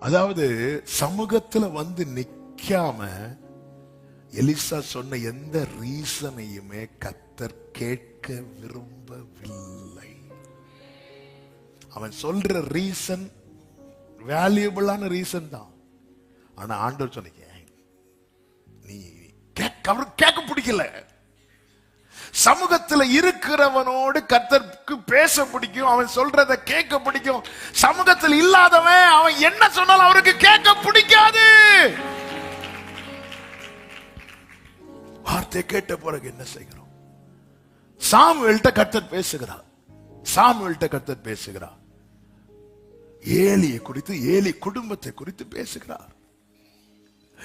அதாவது சமூகத்துல வந்து நிக்காம எலிசா சொன்ன எந்த ரீசனையுமே கத்தர் கேட்க விரும்பவில்லை. அவன் சொல்ற ரீசன் வேல்யூபிளான ரீசன் தான். ஆனா ஆண்டவர் சொன்னீங்க நீ கேட்க கேட்க பிடிக்கல. சமூகத்துல இருக்கிறவனோடு கத்தர் பேச பிடிக்கும் அவன் சொல்றத கேட்க பிடிக்கும். சமூகத்தில் இல்லாதவன் அவன் என்ன சொன்னாலும் அவருக்கு கேட்க பிடிக்காது. வார்த்தை கேட்ட பிறகு என்ன செய்கிறோம்? சாமுவேல்ட்ட கர்த்தர் பேசுகிறார். சாமுவேல்ட்ட கர்த்தர் பேசுகிறார். ஏலியை குறித்து ஏலி குடும்பத்தை குறித்து பேசுகிறார்.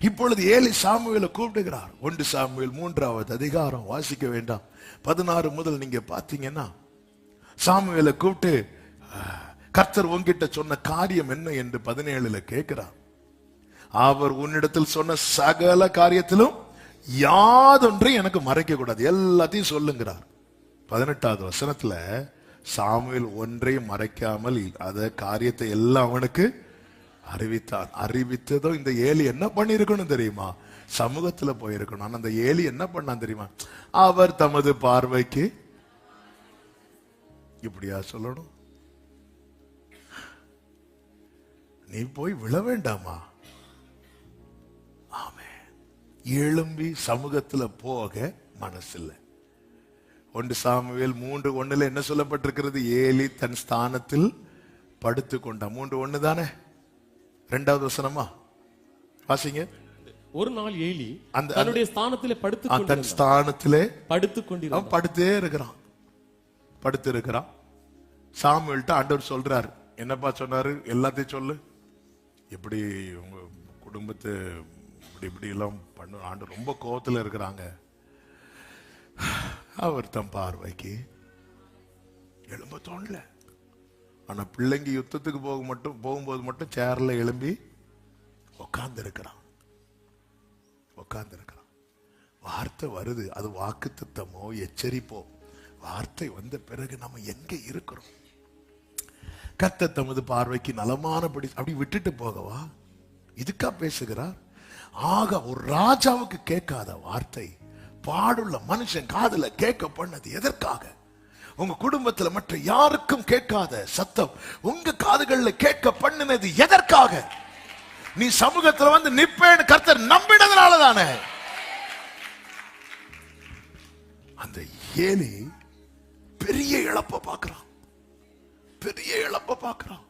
இப்பொழுது ஏலி சாமுவேலை கூப்பிடுகிறார். ஒன்று சாமுவேல் மூன்றாவது அதிகாரம் வாசிக்க வேண்டாம். பதினாறு முதல் நீங்க பாத்தீங்கன்னா சாமுவேலை கூப்பிட்டு கர்த்தர் உன்கிட்ட சொன்ன காரியம் என்ன? என்று பதினேழுல கேட்கிறார் அவர் உன்னிடத்தில் சொன்ன சகல காரியத்திலும் யாதொன்றையும் எனக்கு மறைக்க கூடாது எல்லாத்தையும் சொல்லுங்கிறார். பதினெட்டாவது வசனத்துல சாமுவேல் ஒன்றையும் மறைக்காமல் அத காரியத்தை எல்லாம் அவனுக்கு அறிவித்தான் அறிவித்ததும் இந்த ஏலி என்ன பண்ணிருக்கணும் தெரியுமா? சமூகத்துல போயிருக்கணும். ஆனா அந்த ஏலி என்ன பண்ணான் தெரியுமா? அவர் தமது பார்வைக்கு இப்படியா சொல்லணும்? நீ போய் விழ வேண்டாமா? ஆமே எழும்பி சமூகத்துல போக மனசில்லை. ஒன்று சாமுவேல் மூன்று ஒண்ணுல என்ன சொல்லப்பட்டிருக்கிறது? ஏலி தன் ஸ்தானத்தில் படுத்து கொண்டான். மூன்று ஒண்ணு தானே? ரெண்டாவது வசனமா? வாசிங்க. ஒரு நாள் ஏலி அந்த- தன்னுடைய ஸ்தானத்திலே படுத்துக் ஆ, தன். ஸ்தானத்திலே படுத்துக் கொண்டிருந்தான். படுத்தே இருக்கிறான். படுத்து இருக்கிறான் சாமுவேல்ட்ட ஆண்டவர் சொல்றாரு. என்னப்பா சொன்னாரு? எல்லாத்தையும் சொல்லு. எப்படி உங்க குடும்பத்தை இப்படி இப்படி எல்லாம் பண்ணு ஆண்டு ரொம்ப கோபத்தில் இருக்கிறாங்க. அவர் தம் பார்வைக்கு எழும்ப தோணல ஆனா பிள்ளைங்க யுத்தத்துக்கு போக மட்டும் போகும்போது மட்டும் சேர்ல எழும்பி உட்கார்ந்து இருக்கிறான் இருக்கிறான் வார்த்தை வருது. அது வாக்கு திட்டமோ எச்சரிப்போ. வார்த்தை வந்த பிறகு நம்ம எங்க இருக்கிறோம்? கத்த தமது பார்வைக்கு நலமானபடி அப்படி விட்டுட்டு போகவா? இதுக்கா பேசுகிறார்? ஆக ஒரு ராஜாவுக்கு கேட்காத வார்த்தை பாடுள்ள மனுஷன் காதுல கேட்க பண்ணது எதற்காக? உங்க குடும்பத்துல மற்ற யாருக்கும் கேட்காத சத்தம் உங்க காதுகள்ல கேட்க பண்ணினது எதற்காக? நீ சமூகத்துல வந்து நிப்பேன்னு கர்த்தர் நம்பினதுனால தானே அந்த ஏலி பெரிய இழப்பை பார்க்கறான். பெரிய இழப்பை பார்க்குறான்.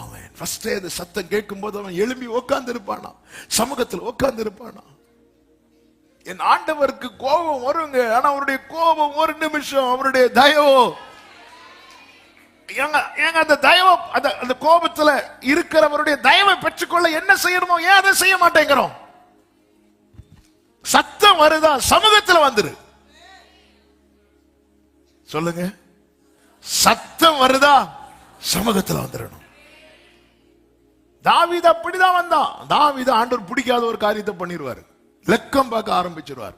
அவன் ஃபர்ஸ்டே அந்த சத்தம் கேட்கும் போது அவன் எழும்பி உட்கார்ந்து இருப்பானா சமூகத்தில் உட்கார்ந்து இருப்பானா என் ஆண்டவருக்கு கோபம் வருங்க. ஆனா அவருடைய கோபம் ஒரு நிமிஷம் அவருடைய தயவோ. ஏங்க அந்த தயவம் அந்த அந்த கோபத்துல இருக்கிறவருடைய தயவை பெற்றுக்கொள்ள என்ன செய்யணுமோ ஏன் அதை செய்ய மாட்டேங்கிறோம்? சத்தம் வருதா? சமூகத்துல வந்துரு. சொல்லுங்க. சத்தம் வருதா? சமூகத்துல வந்துடணும் தாவித அப்படிதான் வந்தான். தாவித ஆண்டவர் பிடிக்காத ஒரு காரியத்தை பண்ணிடுவாரு லக்கம் பார்க்க ஆரம்பிச்சிருவார்.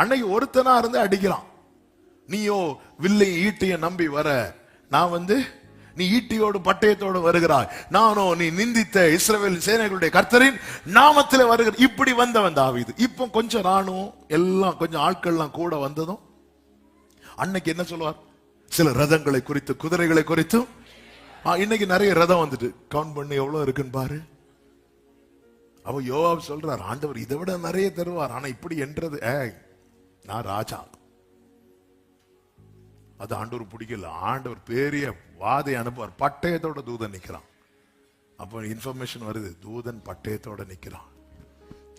அன்னைக்கு ஒருத்தனா இருந்து அடிக்கிறான் நீயோ வில்லை ஈட்டிய நம்பி வர. நான் வந்து நீ ஈட்டியோடு பட்டயத்தோடு வருகிறாய். நானோ நீ நிந்தித்த இஸ்ரவேல் சேனைகளுடைய கர்த்தரின் நாமத்தில் வருகிற. இப்படி வந்தவன் தாவிது. இப்போ கொஞ்சம் ராணுவம் எல்லாம் கொஞ்சம் ஆட்கள்லாம் கூட வந்ததும் அன்னைக்கு என்ன சொல்லுவார்? சில ரதங்களை குறித்து குதிரைகளை குறித்தும் இன்னைக்கு நிறைய ரதம் வந்துட்டு கவுண்ட் பண்ணி எவ்வளவு இருக்குன்னு பாரு. அவ யோவாப் சொல்றார் ஆண்டவர் இதை விட நிறைய தருவார். ஆனா இப்படி என்றது ஏய் நான் ராஜா. அது ஆண்டவர் பிடிக்கல. ஆண்டவர் பெரிய வாதை அனுப்புவார். பட்டயத்தோட தூதன் நிக்கிறான். அப்போ இன்ஃபர்மேஷன் வருது தூதன் பட்டயத்தோட நிக்கிறான்.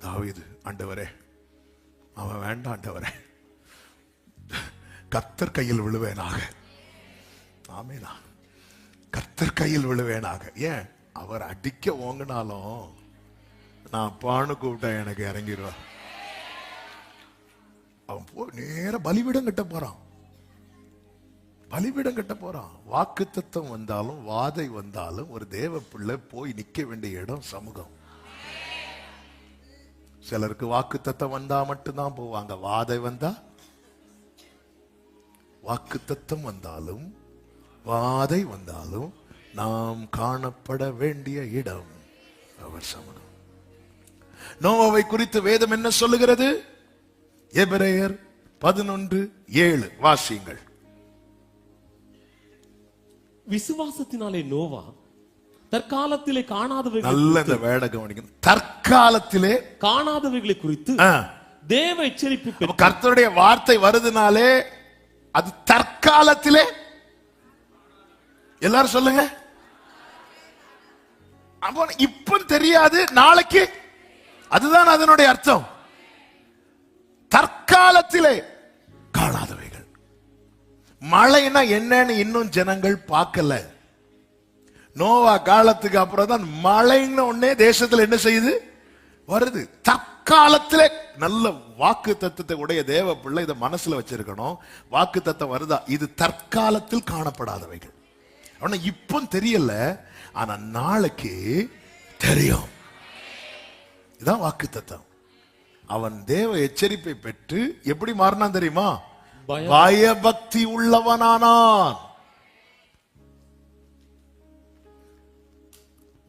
தாவிது ஆண்டவரே அவன் வேண்டாம் ஆண்டவரே. கத்தர் கையில் விழுவேனாக. ஆமேனா. கத்தர் கையில் விழுவேனாக. ஏன்? அவர் அடிக்க ஓங்கினாலும் நான் பானு கூப்பிட்டா எனக்கு இறங்கிடுவா. அவன் போ நேர பலிபீடம் கட்ட போறான். பலிபீடம் கட்ட போறான். வாக்கு தத்துவம் வந்தாலும் வாதை வந்தாலும் ஒரு தேவ பிள்ளை போய் நிக்க வேண்டிய இடம் சமூகம். சிலருக்கு வாக்கு தத்தம் வந்தா மட்டும்தான் போவாங்க. வாதை வந்தா வாக்கு தத்தம் வந்தாலும் வாதை வந்தாலும் நாம் காணப்பட வேண்டிய இடம் அவர் சமணம். நோவாவை குறித்து வேதம் என்ன சொல்லுகிறது? எபிரேயர் பதினொன்று ஏழு. வாசியுங்கள். விசுவாசத்தினாலே நோவா தற்காலத்திலே காணாதவைகளை நல்ல இந்த வேட கவனிக்கணும். தற்காலத்திலே காணாதவைகளை குறித்து தேவ எச்சரிப்பு கர்த்தருடைய வார்த்தை வருதுனாலே அது தற்காலத்திலே. எல்லாரும் சொல்லுங்க. அப்போ இப்ப தெரியாது நாளைக்கு. அதுதான் அதனுடைய அர்த்தம். தற்காலத்திலே காணாதவைகள். மழைனா என்னன்னு இன்னும் ஜனங்கள் பார்க்கல. நோவா காலத்துக்கு அப்புறம் தான் மழைன்னு ஒன்னே தேசத்துல என்ன செய்யுது? வருது. தற்காலத்திலே நல்ல வாக்கு தத்துவத்தை உடைய தேவ பிள்ளை இதை மனசுல வச்சிருக்கணும். வாக்கு தத்தம் வருதா? இது தற்காலத்தில் காணப்படாதவைகள். ஆனா இப்போ தெரியல. ஆனா நாளைக்கு தெரியும். இதான் வாக்கு தத்தம் அவன் தேவ எச்சரிப்பை பெற்று எப்படி மாறினான் தெரியுமா? பய- பயபக்தி உள்ளவனானான்.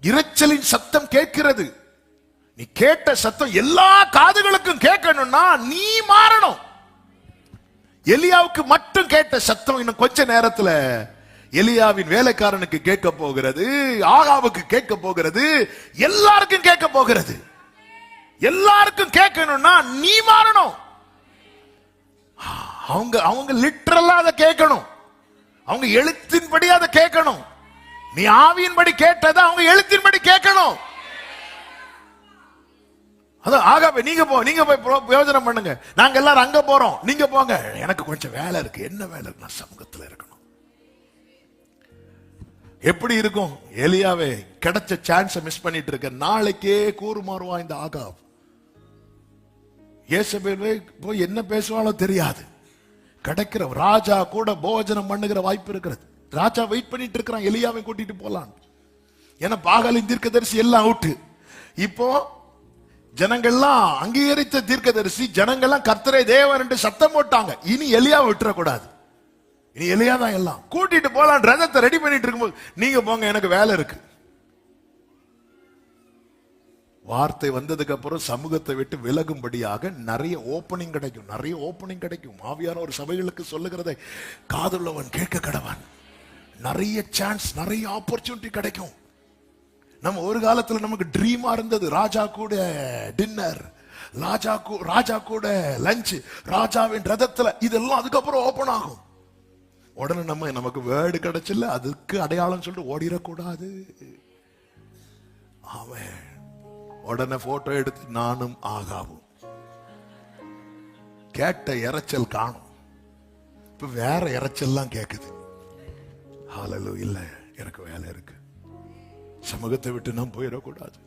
இரைச்சலின் சத்தம் கேட்கிறது. நீ கேட்ட சத்தம் எல்லா காதுகளுக்கும் கேட்கணும்னா நீ மாறணும். எலியாவுக்கு மட்டும் கேட்ட சத்தம் இன்னும் கொஞ்ச நேரத்துல எலியாவின் வேலைக்காரனுக்கு கேட்க போகிறது ஆகாவுக்கு கேட்க போகிறது எல்லாருக்கும் கேட்க போகிறது. எல்லாருக்கும் கேட்கணும்னா நீ மாறணும். அவங்க அவங்க லிட்டரலா அதை கேட்கணும். அவங்க எழுத்தின்படி அதை கேட்கணும். நீ ஆவியின்படி கேட்டதை அவங்க எழுத்தின்படி கேட்கணும். அதான் ஆகாபே நீங்க போ நீங்க போய் பிரயோஜனம் பண்ணுங்க. நாங்க எல்லாரும் அங்க போறோம். நீங்க போங்க. எனக்கு கொஞ்சம் வேலை இருக்கு. என்ன வேலை இருக்கு? நான் சமூகத்தில் இருக்கணும். எப்படி இருக்கும்? எலியாவே கிடைச்ச சான்ஸை மிஸ் பண்ணிட்டு இருக்க நாளைக்கே கூறுமாறுவா இந்த ஆகாப். இயேசபேல் போய் என்ன பேசுவாளோ தெரியாது. கிடைக்கிற ராஜா கூட போஜனம் பண்ணுகிற வாய்ப்பு இருக்கிறது. ராஜா வெயிட் பண்ணிட்டு இருக்கிறான். எலியாவை கூட்டிட்டு போலாம் ஏன்னா பாகாலின் தீர்க்கதரிசி எல்லாம் அவுட்டு இப்போ ஜனங்கள்லாம் அங்கீகரித்த தீர்க்கதரிசி ஜனங்கள்லாம் கர்த்தரை தேவன் என்று சத்தம் போட்டாங்க. இனி எலியா விட்டுறக்கூடாது. இனி எலியா தான் எல்லாம். கூட்டிட்டு போலாம் ரதத்தை ரெடி பண்ணிட்டு இருக்கும்போது நீங்க போங்க எனக்கு வேலை இருக்கு. வார்த்தை வந்ததுக்கு அப்புறம் சமூகத்தை விட்டு விலகும்படியாக நிறைய ஓப்பனிங் கிடைக்கும். நிறைய ஓப்பனிங் கிடைக்கும். மாவியான ஒரு சபைகளுக்கு சொல்லுகிறதை காதுள்ளவன் கேட்க கடவான். நிறைய சான்ஸ் நிறைய ஆப்பர்ச்சுனிட்டி கிடைக்கும். நம்ம ஒரு காலத்துல நமக்கு ட்ரீமா இருந்தது. ராஜா கூட டின்னர் ராஜா கூ- ராஜா கூட லஞ்ச் ராஜாவின் ரதத்துல இதெல்லாம் அதுக்கப்புறம் ஓபன் ஆகும். உடனே நம்ம நமக்கு வேர்டு கிடைச்சில்ல அதுக்கு அடையாளம் சொல்லிட்டு ஓடிடக்கூடாது. அவன் உடனே போட்டோ எடுத்து நானும் ஆகாவும். கேட்ட இறைச்சல் காணும். இப்ப வேற இரைச்சல்லாம் கேக்குது. ஹாலலு இல்ல எனக்கு வேலை இருக்கு. சமூகத்தை விட்டு நாம் போயிடக்கூடாது.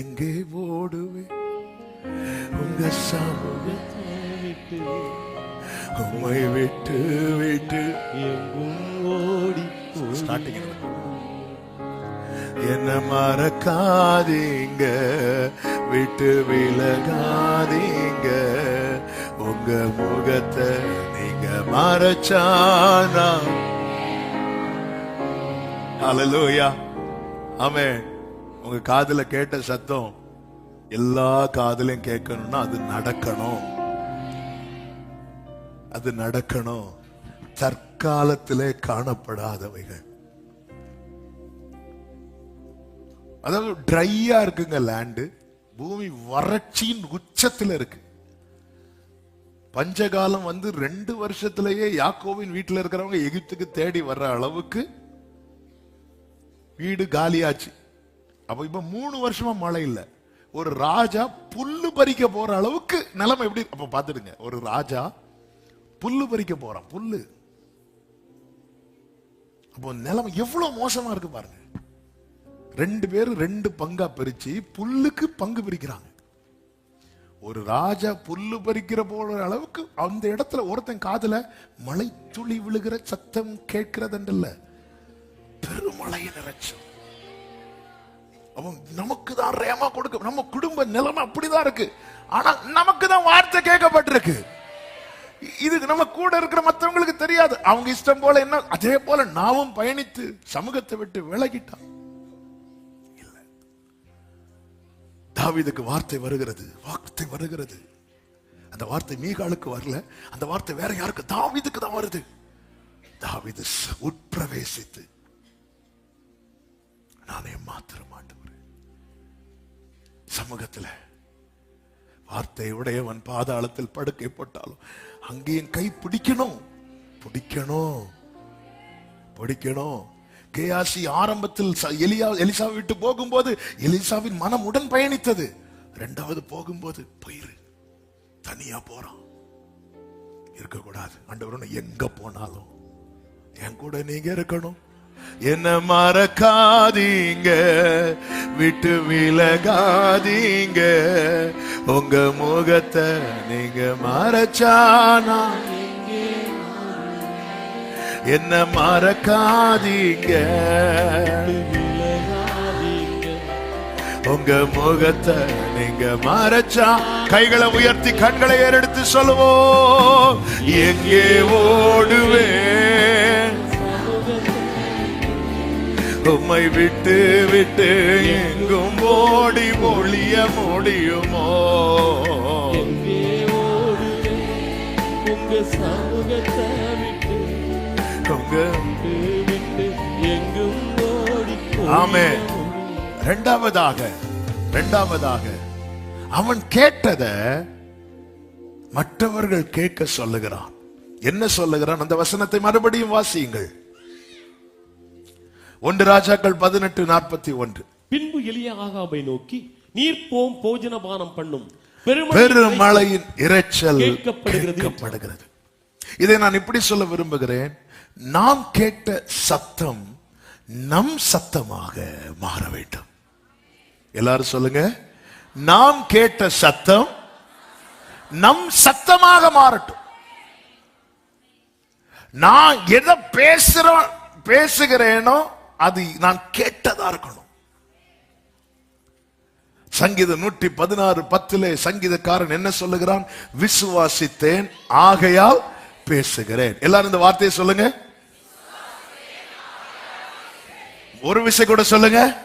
எங்கே ஓடுவேன் உங்க சமூகத்தை விட்டு. உம்மை விட்டு விட்டு. எங்கும் ஓடி ஸ்டார்டிங் என்ன மறக்காதீங்க. விட்டு விலகாதீங்க. உங்க முகத்தை நீங்க மறைச்சானா அலலூயா ஆமே உங்க காதுல கேட்ட சத்தம் எல்லா காதுலயும் கேட்கணும்னா அது நடக்கணும். அது நடக்கணும். தற்காலத்திலே காணப்படாதவைகள். அதாவது ட்ரையா இருக்குங்க லேண்டு பூமி வறட்சியின் உச்சத்துல இருக்கு. பஞ்சகாலம் வந்து ரெண்டு வருஷத்திலேயே யாக்கோவின் வீட்டுல இருக்கிறவங்க எகிப்துக்கு தேடி வர்ற அளவுக்கு வீடு காலியாச்சு. அப்ப இப்ப மூணு வருஷமா மழை இல்லை. ஒரு ராஜா புல்லு பறிக்க போற அளவுக்கு நிலைமை எப்படி அப்ப பாத்துடுங்க ஒரு ராஜா புல்லு பறிக்க போறான். புல்லு. அப்போ நிலைமை எவ்வளவு மோசமா இருக்கு பாருங்க. ரெண்டு பேரும் ரெண்டு பங்கா பிரிச்சு புல்லுக்கு பங்கு பிரிக்கிறாங்க. ஒரு ராஜா புல்லு பறிக்கிற போற அளவுக்கு அந்த இடத்துல ஒருத்தன் காதுல மழை துளி விழுகிற சத்தம் கேட்கிறதுன்றல்ல பெருமழையை நிறைச்சோம் அவன் நமக்கு தான் ரேமா கொடுக்க நம்ம குடும்ப நிலைமை அப்படிதான் இருக்கு. ஆனா நமக்கு தான் வார்த்தை கேட்கப்பட்டிருக்கு. இது நம்ம கூட இருக்கிற மற்றவங்களுக்கு தெரியாது. அவங்க இஷ்டம் போல என்ன? அதே போல நாமும் பயணித்து சமூகத்தை விட்டு விலகிட்டான். தாவிதுக்கு வார்த்தை வருகிறது. வார்த்தை வருகிறது. அந்த வார்த்தை மீகாலுக்கு வரல. அந்த வார்த்தை வேற யாருக்கு? தாவிதுக்கு தான் வருது. தாவிது ச- உட்பிரவேசித்து நானே மாத்திர மாட்டேன் சமூகத்தில் வார்த்தை உடையவன் பாதாளத்தில் படுக்கை போட்டாலும் அங்கேயும் கை பிடிக்கணும். பிடிக்கணும். பிடிக்கணும். கேயாசி ஆரம்பத்தில் ச- எலியா எலிசா விட்டு போகும்போது எலிசாவின் மனம் உடன் பயணித்தது. இரண்டாவது போகும்போது போயிரு தனியா போறான். இருக்கக்கூடாது. ஆண்டவரனை எங்க போனாலும் என் கூட நீங்க இருக்கணும். என்ன மறக்காதீங்க விட்டு விலகாதீங்க. உங்க முகத்தை நீங்க மறைச்சானா என்ன மறக்காதீங்க உங்க முகத்தை நீங்க மறைச்சா கைகளை உயர்த்தி கண்களை ஏறெடுத்து சொல்லுவோம். எங்கே ஓடுவேன்? உம்மை விட்டு விட்டு எங்கும் ஓடி ஒளிய முடியுமோ? உங்க சமூகத்தை விட்டு உங்க விட்டு விட்டு எங்கும் ஓடி ஆமென். இரண்டாவதாக இரண்டாவதாக அவன் கேட்டத மற்றவர்கள் கேட்க சொல்லுகிறான். என்ன சொல்லுகிறான்? அந்த வசனத்தை மறுபடியும் வாசியுங்கள். ஒன்று ராஜாக்கள் பதினெட்டு நாற்பத்தி ஒன்று. பின்பு ஆகாபை நோக்கி நீர் போம் போஜனபானம் பண்ணும். பெருமழை பெருமழையின் இரைச்சல் கேட்கப்படுகிறது. கேட்கப்படுகிறது. இதை நான் இப்படி சொல்ல விரும்புகிறேன். நாம் கேட்ட சத்தம் நம் சத்தமாக மாற வேண்டும். எல்லாரும் சொல்லுங்க. நாம் கேட்ட சத்தம் நம் சத்தமாக மாறட்டும். நான் எதை பேசுறோம் பேசுகிறேனோ அது நான் கேட்டதா இருக்கணும். சங்கீத நூற்றி பதினாறு பத்திலே சங்கீதக்காரன் என்ன சொல்லுகிறான்? விசுவாசித்தேன் ஆகையால் பேசுகிறேன். எல்லாரும் இந்த வார்த்தையை சொல்லுங்க. ஒரு விஷயம் கூட சொல்லுங்க.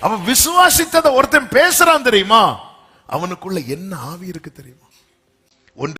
அவன் விசுவாசித்ததை ஒருத்தன் பேசுறான் தெரியுமா? அவனுக்குள்ள என்ன ஆவி இருக்கு தெரியுமா? ஒன்று